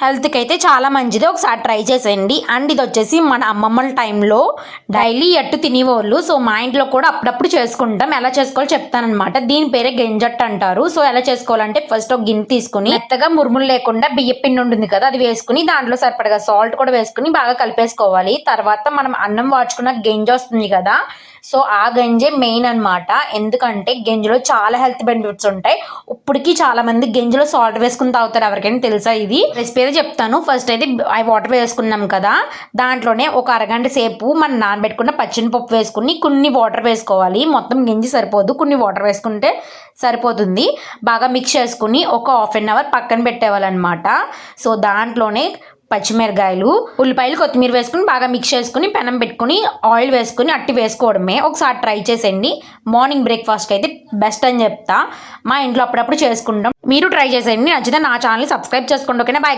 హెల్త్కి అయితే చాలా మంచిది. ఒకసారి ట్రై చేసేయండి. అండ్ ఇది వచ్చేసి మన అమ్మమ్మల టైంలో డైలీ ఎట్టు తినేవాళ్ళు. సో మా ఇంట్లో కూడా అప్పుడప్పుడు చేసుకుంటాం. ఎలా చేసుకోవాలో చెప్తానమాట దీని పేరే గెంజట్టు అంటారు. సో ఎలా చేసుకోవాలంటే ఫస్ట్ ఒక గిన్నె తీసుకుని మెత్తగా మురుములు లేకుండా బియ్య పిండి ఉంటుంది కదా అది వేసుకుని దాంట్లో సరిపడగా సాల్ట్ కూడా వేసుకుని బాగా కలిపేసుకోవాలి. తర్వాత మనం అన్నం వాడుచుకున్న గింజ వస్తుంది కదా సో ఆ గంజే మెయిన్ అన్నమాట. ఎందుకంటే గంజిలో చాలా హెల్త్ బెనిఫిట్స్ ఉంటాయి. ఇప్పటికి చాలా మంది గంజిలో సాల్ట్ వేసుకుని తాగుతారు ఎవరికైనా తెలుసా ఇది? రెసిపీ అయితే చెప్తాను. ఫస్ట్ అయితే ఆ వాటర్ వేసుకున్నాం కదా. దాంట్లోనే ఒక అరగంట సేపు మనం నానబెట్టుకున్న పచ్చిని పప్పు వేసుకుని కొన్ని వాటర్ వేసుకోవాలి. మొత్తం గంజి సరిపోదు. కొన్ని వాటర్ వేసుకుంటే సరిపోతుంది. బాగా మిక్స్ చేసుకుని ఒక హాఫ్ అన్ అవర్ పక్కన పెట్టేవాళ్ళనమాట. సో దాంట్లోనే పచ్చిమిరకాయలు ఉల్లిపాయలు కొత్తిమీర వేసుకుని బాగా మిక్స్ చేసుకుని పెనం పెట్టుకుని ఆయిల్ వేసుకుని అట్టి వేసుకోవడమే. ఒకసారి ట్రై చేసేయండి. మార్నింగ్ బ్రేక్ఫాస్ట్ అయితే బెస్ట్ అని చెప్తా. మా ఇంట్లో అప్పుడప్పుడు చేసుకుంటాం. మీరు ట్రై చేసేయండి. నచ్చితే నా ఛానల్ సబ్స్క్రైబ్ చేసుకోండి. ఓకేనా? బాయ్